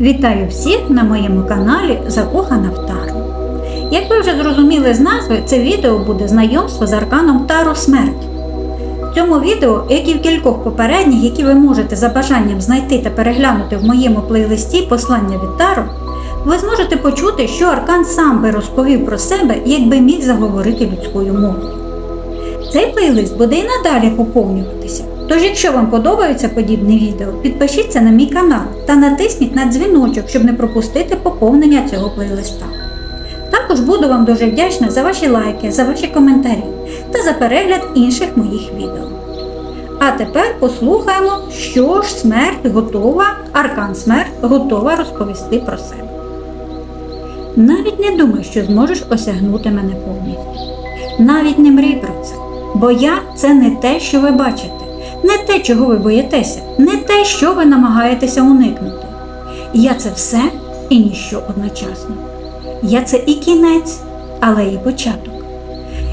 Вітаю всіх на моєму каналі Закохана в Тару. Як ви вже зрозуміли з назви, це відео буде знайомство з арканом Тару Смерть. В цьому відео, як і в кількох попередніх, які ви можете за бажанням знайти та переглянути в моєму плейлисті Послання від Тару, ви зможете почути, що аркан сам би розповів про себе, якби міг заговорити людською мовою. Цей плейлист буде і надалі поповнюватися. Тож, якщо вам подобаються подібні відео, підпишіться на мій канал та натисніть на дзвіночок, щоб не пропустити поповнення цього плейлиста. Також буду вам дуже вдячна за ваші лайки, за ваші коментарі та за перегляд інших моїх відео. А тепер послухаємо, що ж смерть готова, аркан смерть готова розповісти про себе. Навіть не думай, що зможеш осягнути мене повністю. Навіть не мрій про це, бо я це не те, що ви бачите, не те, чого ви боїтеся, не те, що ви намагаєтеся уникнути. Я це все і ніщо одночасно. Я це і кінець, але і початок.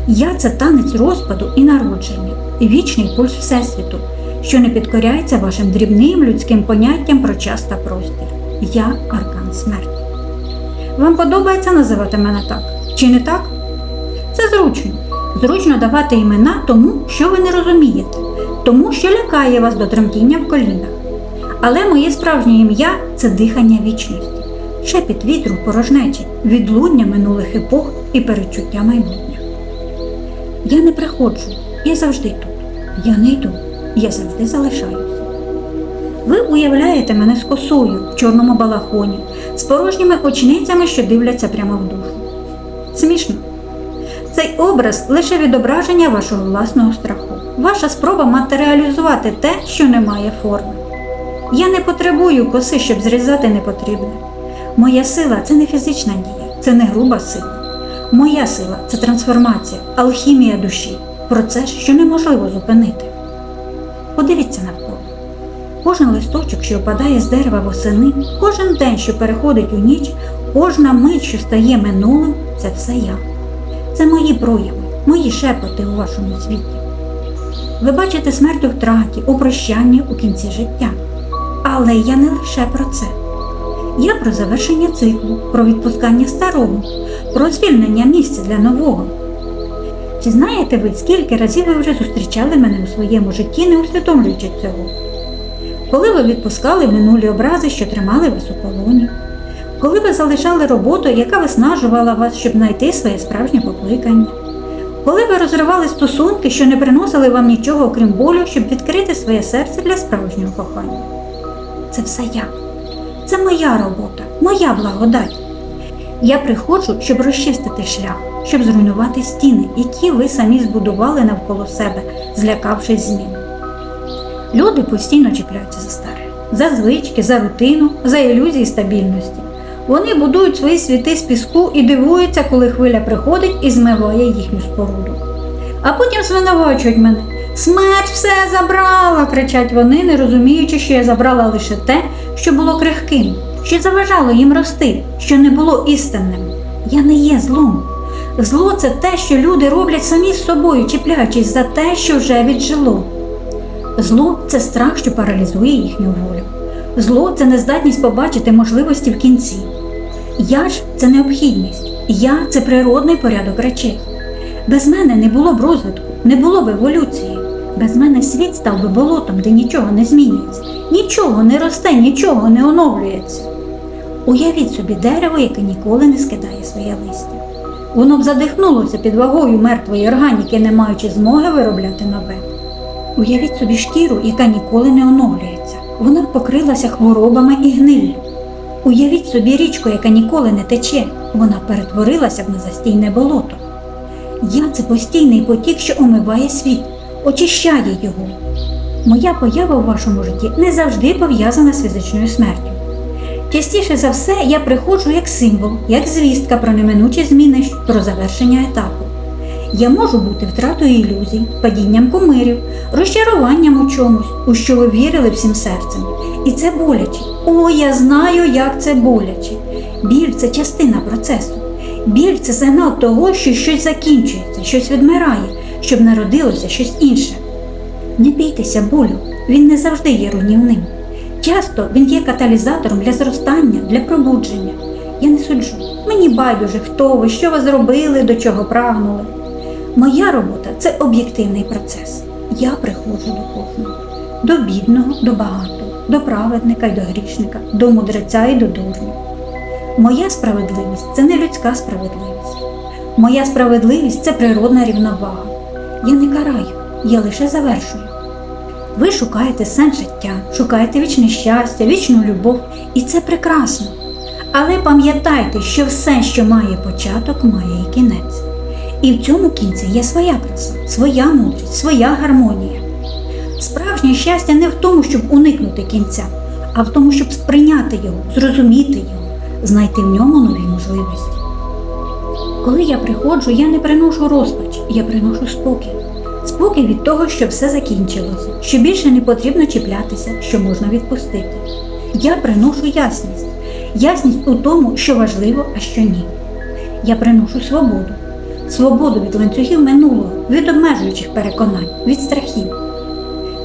Я це танець розпаду і народження, і вічний пульс Всесвіту, що не підкоряється вашим дрібним людським поняттям про час та простір. Я аркан смерті. Вам подобається називати мене так? Чи не так? Це зручно. Зручно давати імена тому, що ви не розумієте, тому що лякає вас до тремтіння в колінах. Але моє справжнє ім'я це дихання вічності, шепіт вітру порожнечі, відлуння минулих епох і передчуття майбутнього. Я не приходжу, я завжди тут. Я не йду, я завжди залишаюся. Ви уявляєте мене з косою в чорному балахоні, з порожніми очницями, що дивляться прямо в душу. Смішно. Цей образ лише відображення вашого власного страху, ваша спроба матеріалізувати те, що не має форми. Я не потребую коси, щоб зрізати непотрібне. Моя сила це не фізична дія, це не груба сила. Моя сила це трансформація, алхімія душі, процес, що неможливо зупинити. Подивіться навколо. Кожен листочок, що опадає з дерева восени, кожен день, що переходить у ніч, кожна мить, що стає минулим, це все я. Це мої прояви, мої шепоти у вашому світі. Ви бачите смерть у втраті, у прощанні у кінці життя. Але я не лише про це. Я про завершення циклу, про відпускання старого, про звільнення місця для нового. Чи знаєте ви, скільки разів ви вже зустрічали мене у своєму житті, не усвідомлюючи цього? Коли ви відпускали минулі образи, що тримали вас у полоні? Коли ви залишали роботу, яка виснажувала вас, щоб знайти своє справжнє покликання? Коли ви розривали стосунки, що не приносили вам нічого, окрім болю, щоб відкрити своє серце для справжнього кохання? Це все я. Це моя робота, моя благодать. Я приходжу, щоб розчистити шлях, щоб зруйнувати стіни, які ви самі збудували навколо себе, злякавшись змін. Люди постійно чіпляються за старе, за звички, за рутину, за ілюзії стабільності. Вони будують свої світи з піску і дивуються, коли хвиля приходить і змиває їхню споруду. А потім звинувачують мене. Смерть все забрала, кричать вони, не розуміючи, що я забрала лише те, що було крихким, що заважало їм рости, що не було істинним. Я не є злом. Зло це те, що люди роблять самі з собою, чіпляючись за те, що вже віджило. Зло це страх, що паралізує їхню волю. Зло це нездатність побачити можливості в кінці. Я ж це необхідність, я це природний порядок речей. Без мене не було б розвитку, не було б еволюції. Без мене світ став би болотом, де нічого не змінюється, нічого не росте, нічого не оновлюється. Уявіть собі дерево, яке ніколи не скидає своє листя. Воно б задихнулося під вагою мертвої органіки, не маючи змоги виробляти нове. Уявіть собі шкіру, яка ніколи не оновлюється. Вона покрилася хворобами і гниллю. Уявіть собі річку, яка ніколи не тече, вона перетворилася б на застійне болото. Я це постійний потік, що омиває світ, очищає його. Моя поява у вашому житті не завжди пов'язана з фізичною смертю. Частіше за все я приходжу як символ, як звістка про неминучі зміни, про завершення етапу. Я можу бути втратою ілюзій, падінням кумирів, розчаруванням у чомусь, у що ви вірили всім серцем. І це боляче. О, я знаю, як це боляче. Біль це частина процесу. Біль це сигнал того, що щось закінчується, щось відмирає, щоб народилося щось інше. Не бійтеся болю, він не завжди є руйнівним. Часто він є каталізатором для зростання, для пробудження. Я не суджу. Мені байдуже, хто ви, що ви зробили, до чого прагнули. Моя робота це об'єктивний процес. Я приходжу до кожного, до бідного, до багатого, до праведника й до грішника, до мудреця і до дурня. Моя справедливість це не людська справедливість. Моя справедливість це природна рівновага. Я не караю, я лише завершую. Ви шукаєте сенс життя, шукаєте вічне щастя, вічну любов, і це прекрасно. Але пам'ятайте, що все, що має початок, має і кінець. І в цьому кінці є своя краса, своя мудрість, своя гармонія. Справжнє щастя не в тому, щоб уникнути кінця, а в тому, щоб сприйняти його, зрозуміти його, знайти в ньому нові можливості. Коли я приходжу, я не приношу розпач, я приношу спокій. Спокій від того, що все закінчилося, що більше не потрібно чіплятися, що можна відпустити. Я приношу ясність, ясність у тому, що важливо, а що ні. Я приношу свободу, свободу від ланцюгів минулого, від обмежуючих переконань, від страхів.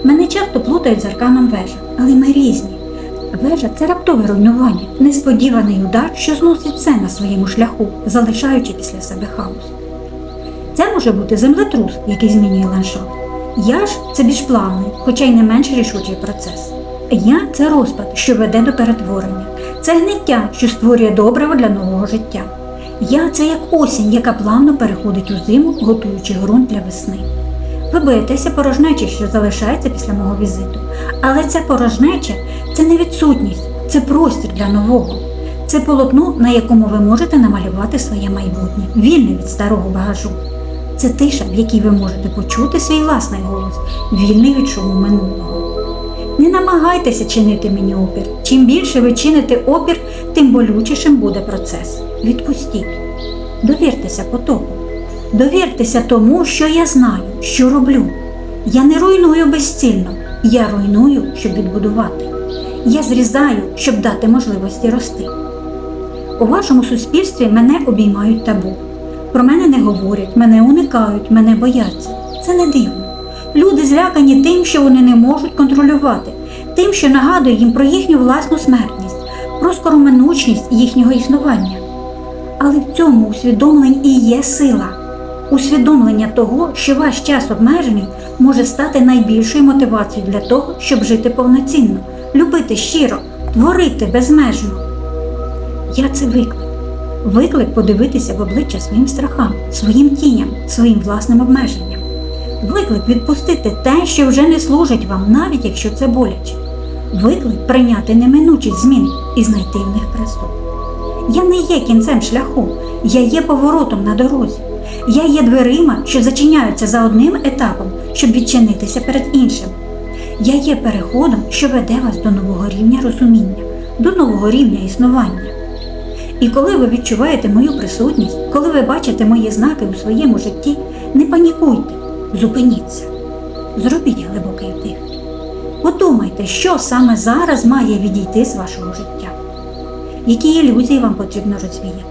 Мене часто плутають з арканом вежа, але ми різні. Вежа це раптове руйнування, несподіваний удар, що зносить все на своєму шляху, залишаючи після себе хаос. Це може бути землетрус, який змінює ландшафт. Я ж це більш плавний, хоча й не менш рішучий процес. Я це розпад, що веде до перетворення, це гниття, що створює добриво для нового життя. Я це як осінь, яка плавно переходить у зиму, готуючи ґрунт для весни. Ви боїтеся порожнечі, що залишається після мого візиту. Але ця порожнеча це не відсутність, це простір для нового. Це полотно, на якому ви можете намалювати своє майбутнє, вільне від старого багажу. Це тиша, в якій ви можете почути свій власний голос, вільний від шуму минулого. Не намагайтеся чинити мені опір. Чим більше ви чините опір, тим болючішим буде процес. Відпустіть. Довіртеся потоку. Довіртеся тому, що я знаю, що роблю. Я не руйную безцільно, я руйную, щоб відбудувати. Я зрізаю, щоб дати можливості рости. У вашому суспільстві мене обіймають табу. Про мене не говорять, мене уникають, мене бояться. Це не дивно. Люди злякані тим, що вони не можуть контролювати, тим, що нагадує їм про їхню власну смертність, про скороминучність їхнього існування. Але в цьому усвідомленні і є сила. Усвідомлення того, що ваш час обмежений, може стати найбільшою мотивацією для того, щоб жити повноцінно, любити щиро, творити безмежно. Я це виклик. Виклик подивитися в обличчя своїм страхам, своїм тіням, своїм власним обмеженням. Виклик відпустити те, що вже не служить вам, навіть якщо це боляче. Виклик прийняти неминучість змін і знайти в них красу. Я не є кінцем шляху, я є поворотом на дорозі. Я є дверима, що зачиняються за одним етапом, щоб відчинитися перед іншим. Я є переходом, що веде вас до нового рівня розуміння, до нового рівня існування. І коли ви відчуваєте мою присутність, коли ви бачите мої знаки у своєму житті, не панікуйте, зупиніться, зробіть глибокий вдих. Подумайте, що саме зараз має відійти з вашого життя, які ілюзії вам потрібно розвіяти,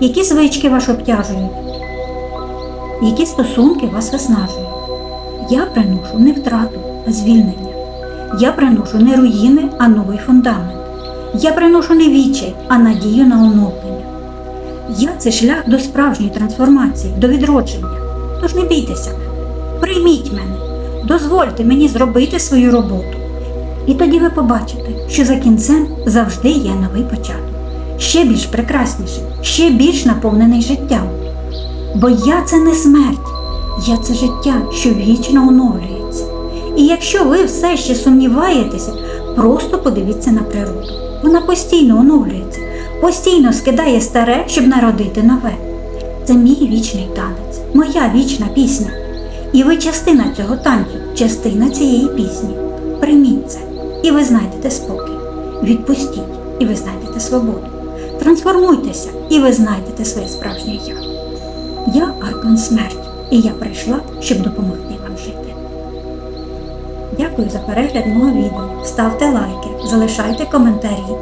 які звички вас обтяжують, які стосунки вас виснажують. Я приношу не втрату, а звільнення. Я приношу не руїни, а новий фундамент. Я приношу не відчай, а надію на оновлення. Я це шлях до справжньої трансформації, до відродження. Тож не бійтеся прийміть мене, дозвольте мені зробити свою роботу. І тоді ви побачите, що за кінцем завжди є новий початок, ще більш прекрасніший, ще більш наповнений життям. Бо я це не смерть, я це життя, що вічно оновлюється. І якщо ви все ще сумніваєтеся, просто подивіться на природу. Вона постійно оновлюється, постійно скидає старе, щоб народити нове. Це мій вічний танець, моя вічна пісня. І ви частина цього танцю, частина цієї пісні. Прийміть це, і ви знайдете спокій. Відпустіть, і ви знайдете свободу. Трансформуйтеся, і ви знайдете своє справжнє я. Я Аркан Смерть, і я прийшла, щоб допомогти вам жити. Дякую за перегляд мого відео. Ставте лайки, залишайте коментарі,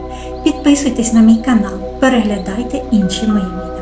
підписуйтесь на мій канал, переглядайте інші мої відео.